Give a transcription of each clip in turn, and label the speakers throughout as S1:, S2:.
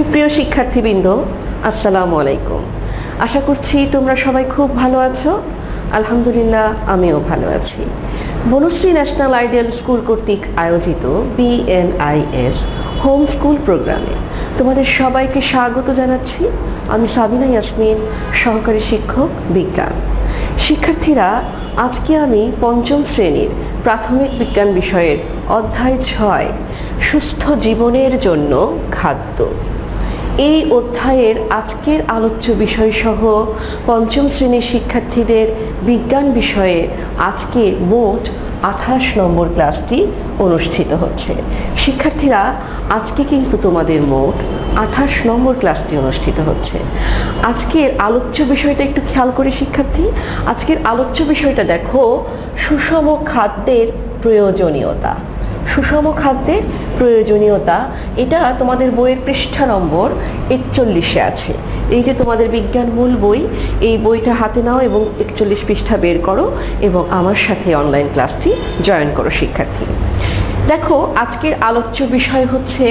S1: সুপ্রিয় শিক্ষার্থীবৃন্দ, আসসালামু আলাইকুম। আশা করছি তোমরা সবাই খুব ভালো আছো। আলহামদুলিল্লাহ, আমিও ভালো আছি। বনশ্রী ন্যাশনাল আইডিয়াল স্কুল কর্তৃক আয়োজিত বিএনআইএস হোম স্কুল প্রোগ্রামে তোমাদের সবাইকে স্বাগত জানাচ্ছি। আমি সাবিনা ইয়াসমিন, সহকারী শিক্ষক, বিজ্ঞান। শিক্ষার্থীরা, আজকে আমি পঞ্চম শ্রেণির প্রাথমিক বিজ্ঞান বিষয়ের অধ্যায় ছয়, সুস্থ জীবনের জন্য খাদ্য। এই অধ্যায়ের আজকের আলোচ্য বিষয়সহ পঞ্চম শ্রেণির শিক্ষার্থীদের বিজ্ঞান বিষয়ে আজকে মোট আঠাশ নম্বর ক্লাসটি অনুষ্ঠিত হচ্ছে। শিক্ষার্থীরা, আজকে কিন্তু তোমাদের মোট আঠাশ নম্বর ক্লাসটি অনুষ্ঠিত হচ্ছে। আজকের আলোচ্য বিষয়টা একটু খেয়াল করে শিক্ষার্থী, আজকের আলোচ্য বিষয়টা দেখো সুষম খাদ্যের প্রয়োজনীয়তা। সুষম খাদ্যের প্রয়োজনীয়তা, এটা তোমাদের বইয়ের পৃষ্ঠা নম্বর একচল্লিশে আছে। এই যে তোমাদের বিজ্ঞান মূল বই, এই বইটা হাতে নাও এবং একচল্লিশ পৃষ্ঠা বের করো এবং আমার সাথে অনলাইন ক্লাসটি জয়েন করো, শিক্ষার্থী। দেখো, আজকের আলোচ্য বিষয় হচ্ছে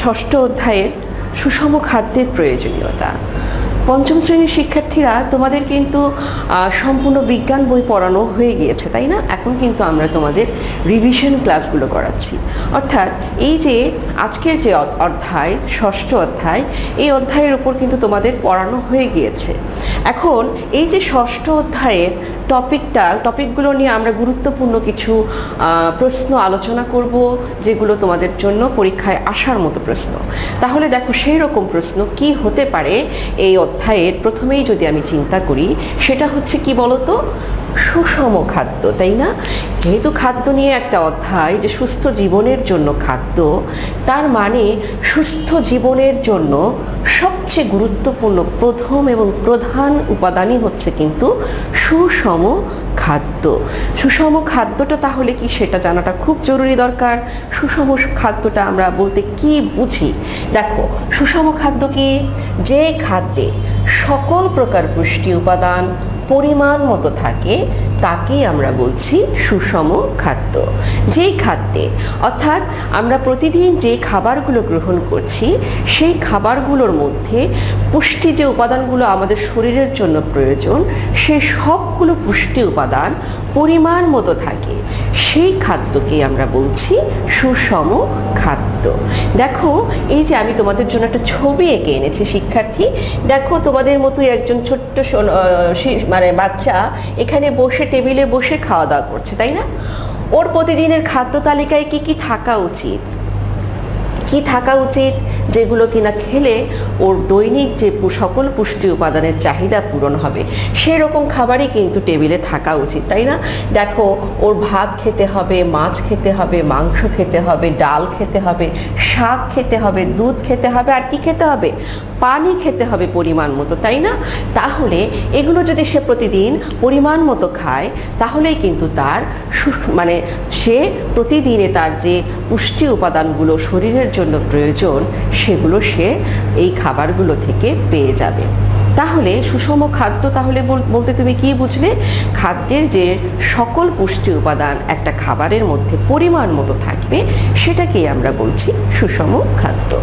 S1: ষষ্ঠ অধ্যায়ের সুষম খাদ্যের প্রয়োজনীয়তা। পঞ্চম শ্রেণির শিক্ষার্থীরা তোমাদের কিন্তু সম্পূর্ণ বিজ্ঞান বই পড়ানো হয়ে গিয়েছে, তাই না? এখন কিন্তু আমরা তোমাদের রিভিশন ক্লাসগুলো করাচ্ছি। অর্থাৎ এই যে আজকের যে অধ্যায়, ষষ্ঠ অধ্যায়, এই অধ্যায়ের উপর কিন্তু তোমাদের পড়ানো হয়ে গিয়েছে। এখন এই যে ষষ্ঠ অধ্যায়ের টপিকটা টপিকগুলো নিয়ে আমরা গুরুত্বপূর্ণ কিছু প্রশ্ন আলোচনা করব, যেগুলো তোমাদের জন্য পরীক্ষায় আসার মতো প্রশ্ন। তাহলে দেখো সেই রকম প্রশ্ন কি হতে পারে এই অধ্যায়ের প্রথমেই যদি আমি চিন্তা করি, সেটা হচ্ছে কি বলতো? সুষম খাদ্য, তাই না? যেহেতু খাদ্য নিয়ে একটা অধ্যায় যে সুস্থ জীবনের জন্য খাদ্য, তার মানে সুস্থ জীবনের জন্য সবচেয়ে গুরুত্বপূর্ণ প্রথম এবং প্রধান উপাদানই হচ্ছে কিন্তু সুষম খাদ্য। সুষম খাদ্যটা তাহলে কি সেটা জানাটা খুব জরুরি দরকার। সুষম খাদ্যটা আমরা বলতে কি বুঝি? দেখো, সুষম খাদ্য কি? যে খাদ্যে সকল প্রকার পুষ্টি উপাদান পরিমাণ মতো থাকে তাকেই আমরা বলছি সুষম খাদ্য। যেই খাদ্যে, অর্থাৎ আমরা প্রতিদিন যে খাবারগুলো গ্রহণ করছি, সেই খাবারগুলোর মধ্যে পুষ্টি যে উপাদানগুলো আমাদের শরীরের জন্য প্রয়োজন, সেই সবগুলো পুষ্টি উপাদান পরিমাণ মতো থাকে, সেই খাদ্যকে আমরা বলছি সুষম খাদ্য। দেখো, এই যে আমি তোমাদের জন্য একটা ছবি এঁকে এনেছি, শিক্ষার্থী। দেখো, তোমাদের মতোই একজন ছোট্ট মানে বাচ্চা এখানে বসে টেবিলে বসে খাওয়া দাওয়া করছে, তাই না? ওর প্রতিদিনের খাদ্য তালিকায় কি কি থাকা উচিত? কি থাকা উচিত যেগুলো কিনা খেলে ওর দৈনিক যে সকল পুষ্টি উপাদানের চাহিদা পূরণ হবে? সেরকম খাবারই কিন্তু টেবিলে থাকা উচিত, তাই না? দেখো, ওর ভাত খেতে হবে, মাছ খেতে হবে, মাংস খেতে হবে, ডাল খেতে হবে, শাক খেতে হবে, দুধ খেতে হবে, আর কি খেতে হবে? পানি খেতে হবে পরিমাণ মতো, তাই না? তাহলে এগুলো যদি সে প্রতিদিন পরিমাণ মতো খায়, তাহলেই কিন্তু তার মানে সে প্রতিদিনে তার যে পুষ্টি উপাদানগুলো শরীরের জন্য প্রয়োজন, সেগুলো সে এই খাবারগুলো থেকে পেয়ে যাবে। তাহলে সুষম খাদ্য তাহলে বল- বলতে তুমি কি বুঝলে? খাদ্যের যে সকল পুষ্টি উপাদান একটা খাবারের মধ্যে পরিমাণ মতো থাকবে, সেটাকেই আমরা বলছি সুষম খাদ্য।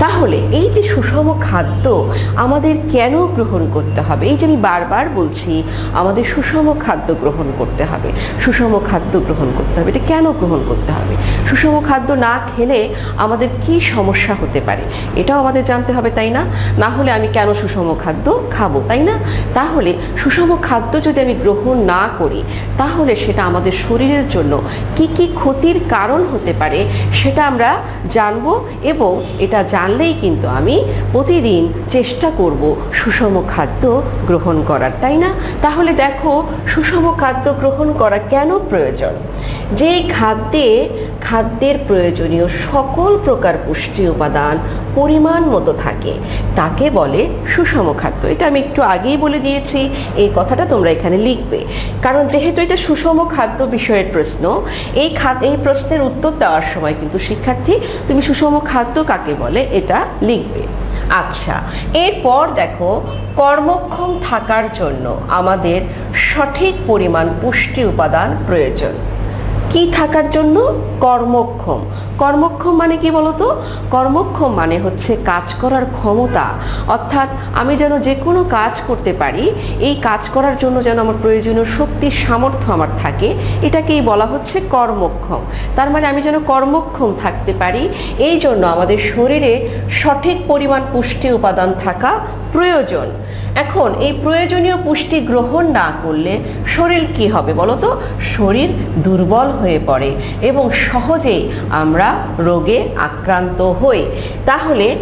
S1: তাহলে এই যে সুষম খাদ্য আমাদের কেন গ্রহণ করতে হবে? এই যে আমি বারবার বলছি, আমাদের সুষম খাদ্য গ্রহণ করতে হবে। সুষম খাদ্য গ্রহণ করতে হবে। এটা কেন গ্রহণ করতে হবে? সুষম খাদ্য না খেলে আমাদের কি সমস্যা হতে পারে? এটাও আমাদের জানতে হবে, তাই না? না হলে আমি কেন সুষম খাদ্য খাব, তাই না? তাহলে সুষম খাদ্য যদি আমি গ্রহণ না করি, তাহলে সেটা আমাদের শরীরের জন্য কি কি ক্ষতির কারণ হতে পারে সেটা আমরা জানব এবং এটা জানলেই কিন্তু আমি প্রতিদিন চেষ্টা করব সুষম খাদ্য গ্রহণ করার, তাই না? তাহলে দেখো সুষম খাদ্য গ্রহণ করা কেন প্রয়োজন? যেই খাদ্যে খাদ্যের প্রয়োজনীয় সকল প্রকার পুষ্টি উপাদান পরিমাণ মতো থাকে। তাকে বলে সুষম খাদ্য। এটা আমি একটু আগেই বলে দিয়েছি, এই কথাটা তোমরা এখানে লিখবে। কারণ যেহেতু এটা সুষম খাদ্য বিষয়ের প্রশ্ন, এই খাদ এই প্রশ্নের উত্তর দেওয়ার সময় কিন্তু শিক্ষার্থী, তুমি সুষম খাদ্য কাকে বলে এটা লিখবে। আচ্ছা এরপর দেখো, কর্মক্ষম থাকার জন্য আমাদের সঠিক পরিমাণ পুষ্টি উপাদান প্রয়োজন। কি থাকার জন্য কর্মক্ষম। কর্মক্ষম মানে কি বলতো? কর্মক্ষম মানে হচ্ছে কাজ করার ক্ষমতা। অর্থাৎ আমি যেন যে কোনো কাজ করতে পারি, এই কাজ করার জন্য যেন আমার প্রয়োজনীয় শক্তি, সামর্থ্য আমার থাকে, এটাকেই বলা হচ্ছে কর্মক্ষম। তার মানে আমি যেন কর্মক্ষম থাকতে পারি, এই জন্য আমাদের শরীরে সঠিক পরিমাণ পুষ্টি উপাদান থাকা প্রয়োজন। এখন এই প্রয়োজনীয় পুষ্টি গ্রহণ না করলে শরীর কি হবে বলতো শরীর দুর্বল হয়ে পড়ে এবং সহজেই আমরা রোগে আক্রান্ত হই। তাহলে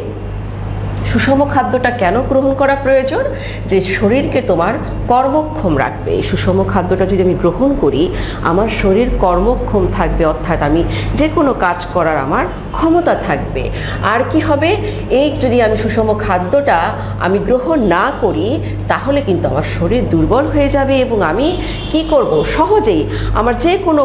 S1: সুষম খাদ্যটা কেন গ্রহণ করা প্রয়োজন? যে শরীরকে তোমার কর্মক্ষম রাখবে। এই সুষম খাদ্যটা যদি আমি গ্রহণ করি, আমার শরীর কর্মক্ষম থাকবে, অর্থাৎ আমি যে কোনো কাজ করার আমার ক্ষমতা থাকবে। আর কি হবে? এই যদি আমি সুষম খাদ্যটা আমি গ্রহণ না করি, তাহলে কিন্তু আমার শরীর দুর্বল হয়ে যাবে এবং আমি কি করব? সহজেই আমার যে কোনো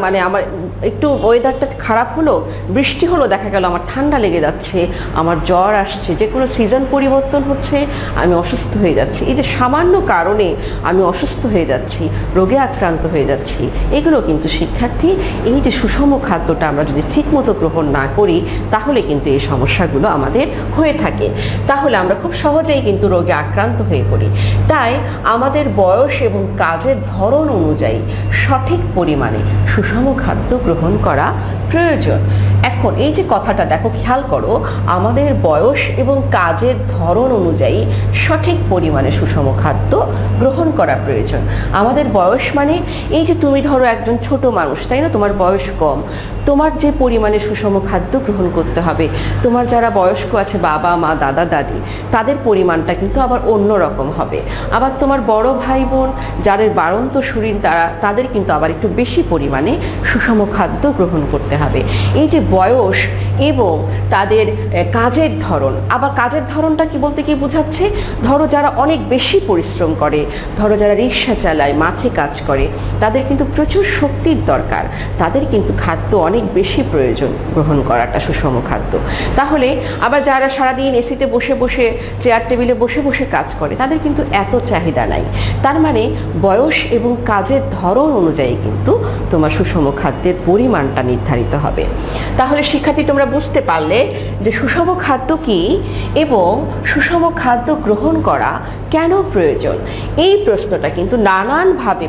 S1: মানে আমার একটু ওয়েদারটা খারাপ হলো, বৃষ্টি হলো, দেখা গেল আমার ঠান্ডা লেগে যাচ্ছে, আমার জ্বর আসছে যে কোনো সিজন পরিবর্তন হচ্ছে, আমি অসুস্থ হয়ে যাচ্ছি। এই যে সামান্য কারণে আমি অসুস্থ হয়ে যাচ্ছি, রোগে আক্রান্ত হয়ে যাচ্ছি, এগুলো কিন্তু শিক্ষার্থী, এই যে সুষম খাদ্যটা আমরা যদি ঠিকমতো গ্রহণ না করি, তাহলে কিন্তু এই সমস্যাগুলো আমাদের হয়ে থাকে। তাহলে আমরা খুব সহজেই কিন্তু রোগে আক্রান্ত হয়ে পড়ি। তাই আমাদের বয়স এবং কাজের ধরন অনুযায়ী সঠিক পরিমাণে সুষম খাদ্য গ্রহণ করা প্রয়োজন। এখন এই যে কথাটা দেখো, খেয়াল করো, আমাদের বয়স এবং কাজের ধরন অনুযায়ী সঠিক পরিমাণে সুষম খাদ্য গ্রহণ করা প্রয়োজন। আমাদের বয়স মানে এই যে তুমি ধরো একজন ছোট মানুষ, তাই না? তোমার বয়স কম। তোমার যে পরিমাণে সুষম খাদ্য গ্রহণ করতে হবে, তোমার যারা বয়স্ক আছে, বাবা, মা, দাদা, দাদি, তাদের পরিমাণটা কিন্তু আবার অন্য রকম হবে। আবার তোমার বড় ভাই বোন যাদের বাড়ন্ত শরীর, তারা, তাদের কিন্তু আবার একটু বেশি পরিমাণে সুষম খাদ্য গ্রহণ করতে হবে। এই যে বয়স এবং তাদের কাজের ধরন, আবার কাজের ধরনটা কি বলতে কি বোঝাচ্ছে? ধরো যারা অনেক বেশি পরিশ্রম করে, ধরো যারা রিক্সা চালায়, মাঠে কাজ করে, তাদের কিন্তু প্রচুর শক্তির দরকার। তাদের কিন্তু খাদ্য অনেক বেশি প্রয়োজন গ্রহণ করাটা সুষম খাদ্য। তাহলে আবার যারা সারাদিন এসিতে বসে বসে চেয়ার টেবিলে বসে বসে কাজ করে, তাদের কিন্তু এত চাহিদা নাই। তার মানে বয়স এবং কাজের ধরন অনুযায়ী কিন্তু তোমার সুষম খাদ্যের পরিমাণটা নির্ধারিত হবে। তাহলে শিক্ষার্থী, তোমরা বুঝতে পারলে যে সুষম খাদ্য কি এবং সুষম খাদ্য গ্রহণ করা কেন প্রয়োজন? এই প্রশ্নটা কিন্তু নানানভাবে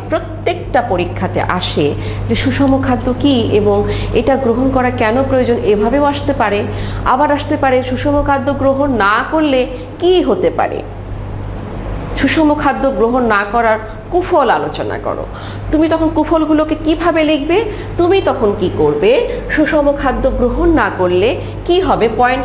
S1: প্রত্যেকটা পরীক্ষাতে আসে যে সুষম খাদ্য কি এবং এটা গ্রহণ করা কেন প্রয়োজন? এভাবেও আসতে পারে। আবার আসতে পারে সুষম খাদ্য গ্রহণ না করলে কি হতে পারে? সুষম খাদ্য গ্রহণ না করার কুফল আলোচনা করো। তুমি তখন কুফলগুলোকে কীভাবে লিখবে? তুমি তখন কি করবে? সুষম খাদ্য গ্রহণ না করলে কি হবে? পয়েন্ট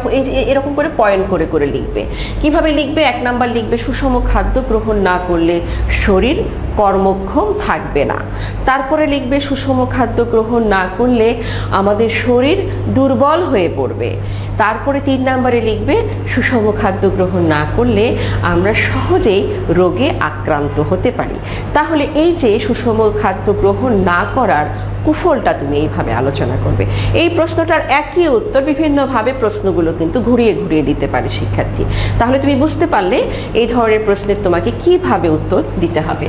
S1: এরকম করে পয়েন্ট করে করে লিখবে। কীভাবে লিখবে? এক নাম্বার লিখবে সুষম খাদ্য গ্রহণ না করলে শরীর কর্মক্ষম থাকবে না। তারপরে লিখবে, সুষম খাদ্য গ্রহণ না করলে আমাদের শরীর দুর্বল হয়ে পড়বে। তারপরে তিন নম্বরে লিখবে, সুষম খাদ্য গ্রহণ না করলে আমরা সহজেই রোগে আক্রান্ত হতে পারি। তাহলে এই যে সুষম খাদ্য গ্রহণ না করার কুফলটা তুমি এইভাবে আলোচনা করবে। এই প্রশ্নটার একই উত্তর বিভিন্নভাবে প্রশ্নগুলো কিন্তু ঘুরিয়ে ঘুরিয়ে দিতে পারে শিক্ষার্থী। তাহলে তুমি বুঝতে পারলে এই ধরনের প্রশ্নের তোমাকে কীভাবে উত্তর দিতে হবে।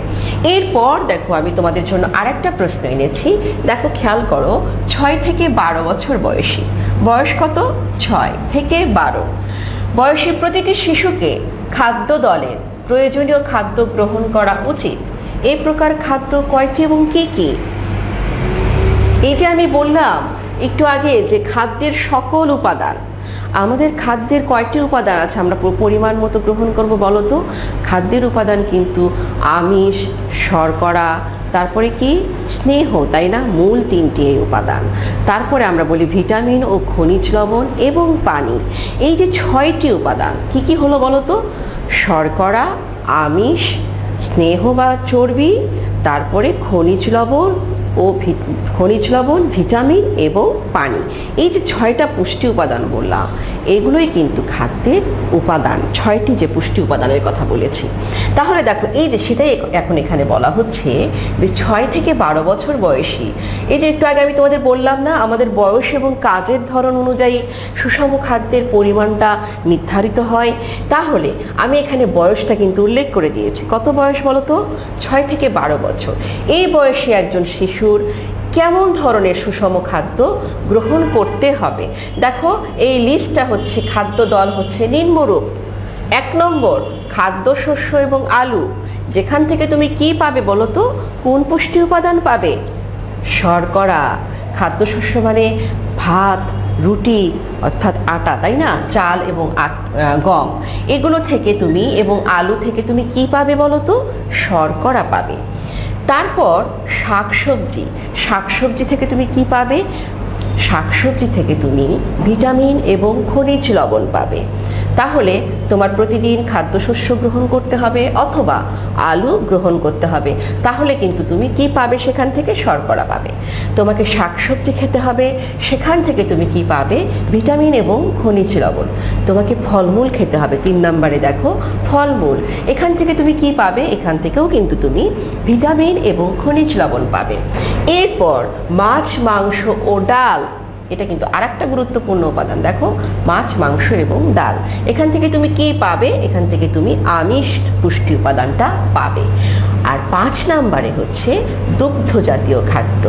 S1: এরপর দেখো আমি তোমাদের জন্য আরেকটা প্রশ্ন এনেছি। দেখো খেয়াল করো, ছয় থেকে বারো বছর বয়সী। বয়স কত? ছয় থেকে বারো। বয়সী প্রতিটি শিশুকে খাদ্য দলের প্রয়োজনীয় খাদ্য গ্রহণ করা উচিত। এই প্রকার খাদ্য কয়টি এবং কী কী? এই যে আমি বললাম, একটু আগে যে খাদ্যের সকল উপাদান, আমাদের খাদ্যের কয়টি উপাদান আছে আমরা পরিমাণ মতো গ্রহণ করব তো? খাদ্যের উপাদান কিন্তু আমিষ, শর্করা, তারপরে কি? স্নেহ, তাই না? মূল তিনটি এই উপাদান। তারপরে আমরা বলি ভিটামিন ও খনিজ লবণ এবং পানি। এই যে ছয়টি উপাদান, কি কি হলো বলো তো? শর্করা, আমিষ, স্নেহ বা চর্বি, তারপরে খনিজ লবণ ও খনিজ লবণ, ভিটামিন এবং পানি। এই যে ছয়টা পুষ্টি উপাদান বললাম, এগুলোই কিন্তু খাদ্যের উপাদান। ছয়টি যে পুষ্টি উপাদানের কথা বলেছি। তাহলে দেখো, এই যে সেটাই এখন এখানে বলা হচ্ছে যে ছয় থেকে বারো বছর বয়সী। এই যে একটু আগে আমি তোমাদের বললাম না, আমাদের বয়স এবং কাজের ধরন অনুযায়ী সুষম খাদ্যের পরিমাণটা নির্ধারিত হয়। তাহলে আমি এখানে বয়সটা কিন্তু উল্লেখ করে দিয়েছি। কত বয়স বলো তো ছয় থেকে বারো বছর। এই বয়সে একজন শিশুর কেমন ধরনের সুষম খাদ্য গ্রহণ করতে হবে? দেখো, এই লিস্টটা হচ্ছে খাদ্য দল হচ্ছে নিম্নরূপ এক নম্বর খাদ্যশস্য এবং আলু। যেখান থেকে তুমি কি পাবে বলো তো? কোন পুষ্টি উপাদান পাবে? শর্করা। খাদ্যশস্য মানে ভাত, রুটি, অর্থাৎ আটা, তাই না? চাল এবং গম। এগুলো থেকে তুমি এবং আলু থেকে তুমি কি পাবে বলো তো? শর্করা পাবে। তারপর শাকসবজি। শাকসবজি থেকে তুমি কি পাবে? শাকসবজি থেকে তুমি ভিটামিন এবং খনিজ লবণ পাবে। তাহলে তোমার প্রতিদিন খাদ্যশস্য গ্রহণ করতে হবে অথবা আলু গ্রহণ করতে হবে। তাহলে কিন্তু তুমি কি পাবে সেখান থেকে? শর্করা পাবে। তোমাকে শাকসবজি খেতে হবে। সেখান থেকে তুমি কি পাবে? ভিটামিন এবং খনিজ লবণ। তোমাকে ফলমূল খেতে হবে। তিন নম্বরে দেখো, ফলমূল। এখান থেকে তুমি কি পাবে? এখান থেকেও কিন্তু তুমি ভিটামিন এবং খনিজ লবণ পাবে। এরপর মাছ, মাংস ও ডাল। এটা কিন্তু আরেকটা গুরুত্বপূর্ণ উপাদান। দেখো, মাছ, মাংস এবং ডাল। এখান থেকে তুমি কি পাবে? এখান থেকে তুমি আমিষ পুষ্টি উপাদানটা পাবে। আর পাঁচ নাম্বারে হচ্ছে দুগ্ধ জাতীয় খাদ্য।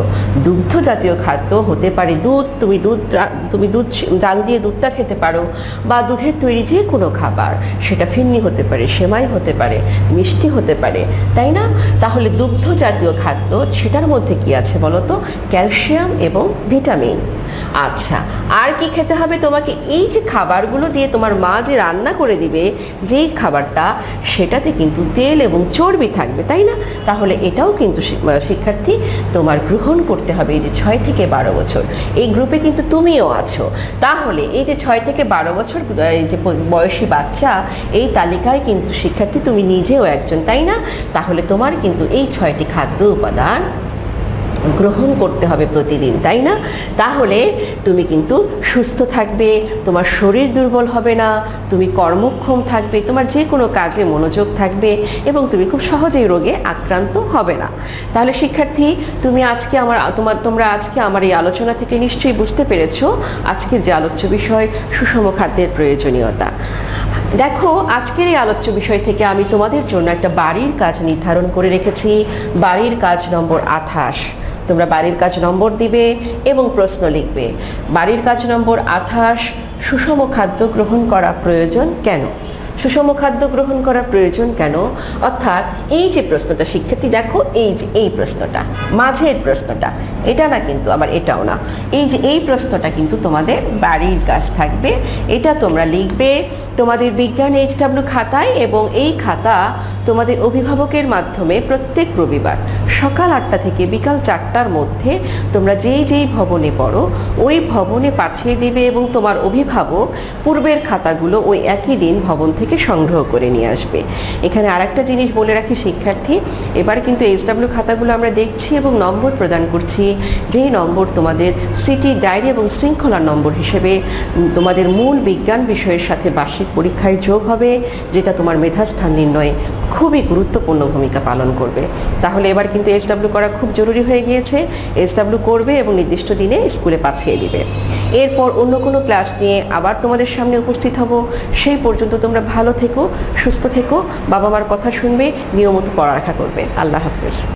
S1: দুগ্ধ জাতীয় খাদ্য হতে পারে দুধ, তুমি দুধ তুমি দুধ জাল দিয়ে দুধটা খেতে পারো বা দুধের তৈরি যে কোনো খাবার। সেটা ফিন্নি হতে পারে, সেমাই হতে পারে, মিষ্টি হতে পারে, তাই না? তাহলে দুগ্ধ জাতীয় খাদ্য, সেটার মধ্যে কি আছে বলো তো ক্যালসিয়াম এবং ভিটামিন। আচ্ছা আর কি খেতে হবে? তোমাকে এই যে খাবারগুলো দিয়ে তোমার মা যে রান্না করে দিবে, যেই খাবারটা, সেটাতে কিন্তু তেল এবং চর্বি থাকবে, তাই না? তাহলে এটাও কিন্তু শিক্ষার্থী, তোমার গ্রহণ করতে হবে এই যে ছয় থেকে বারো বছর। এই গ্রুপে কিন্তু তুমিও আছো। তাহলে এই যে ছয় থেকে বারো বছর এই যে বয়সী বাচ্চা, এই তালিকায় কিন্তু শিক্ষার্থী তুমি নিজেও একজন, তাই না? তাহলে তোমার কিন্তু এই ছয়টি খাদ্য উপাদান গ্রহণ করতে হবে প্রতিদিন, তাই না? তাহলে তুমি কিন্তু সুস্থ থাকবে, তোমার শরীর দুর্বল হবে না, তুমি কর্মক্ষম থাকবে, তোমার যে কোনো কাজে মনোযোগ থাকবে এবং তুমি খুব সহজেই রোগে আক্রান্ত হবে না। তাহলে শিক্ষার্থী, তুমি আজকে আমার, তোমার, তোমরা আজকে আমার এই আলোচনা থেকে নিশ্চয়ই বুঝতে পেরেছ আজকের যে আলোচ্য বিষয়, সুষম খাদ্যের প্রয়োজনীয়তা। দেখো, আজকের এই আলোচ্য বিষয় থেকে আমি তোমাদের জন্য একটা বাড়ির কাজ নির্ধারণ করে রেখেছি। বাড়ির কাজ নম্বর আঠাশ। তোমরা বাড়ির কাজ নম্বর দিবে এবং প্রশ্ন লিখবে। বাড়ির কাজ নম্বর আঠাশ, সুষম খাদ্য গ্রহণ করা প্রয়োজন কেন? সুষম খাদ্য গ্রহণ করা প্রয়োজন কেন? অর্থাৎ এই যে প্রশ্নটা, শিক্ষার্থী দেখো, এই যে, এই প্রশ্নটা, মাঝের প্রশ্নটা, এটা না কিন্তু আবার এটাও না। এই যে, এই প্রশ্নটা কিন্তু তোমাদের বাড়ির কাজ থাকবে। এটা তোমরা লিখবে তোমাদের বিজ্ঞান এইচডাব্লিউ খাতায় এবং এই খাতা তোমাদের অভিভাবকের মাধ্যমে প্রত্যেক রবিবার সকাল আটটা থেকে বিকাল চারটার মধ্যে তোমরা যেই যেই ভবনে পড়ো, ওই ভবনে পাঠিয়ে দিবে এবং তোমার অভিভাবক পূর্বের খাতাগুলো ওই একই দিন ভবন থেকে সংগ্রহ করে নিয়ে আসবে। এখানে আরেকটা জিনিস বলে রাখি শিক্ষার্থী, এবার কিন্তু এইচডাব্লিউ খাতাগুলো আমরা দেখছি এবং নম্বর প্রদান করছি। যেই নম্বর তোমাদের সিটি ডায়েরি এবং শৃঙ্খলার নম্বর হিসেবে তোমাদের মূল বিজ্ঞান বিষয়ের সাথে বার্ষিক পরীক্ষায় যোগ হবে, যেটা তোমার মেধাস্থান নির্ণয়ে খুবই গুরুত্বপূর্ণ ভূমিকা পালন করবে। তাহলে এবার কিন্তু এইচডাব্লিউ করা খুব জরুরি হয়ে গিয়েছে। এইচডাব্লিউ করবে এবং নির্দিষ্ট দিনে স্কুলে পাঠিয়ে দিবে। এরপর অন্য কোনো ক্লাস নিয়ে আবার তোমাদের সামনে উপস্থিত হব। সেই পর্যন্ত তোমরা ভালো থেকো, সুস্থ থেকো বাবা মার কথা শুনবে, নিয়মিত পড়ালেখা করবে। আল্লাহ হাফেজ।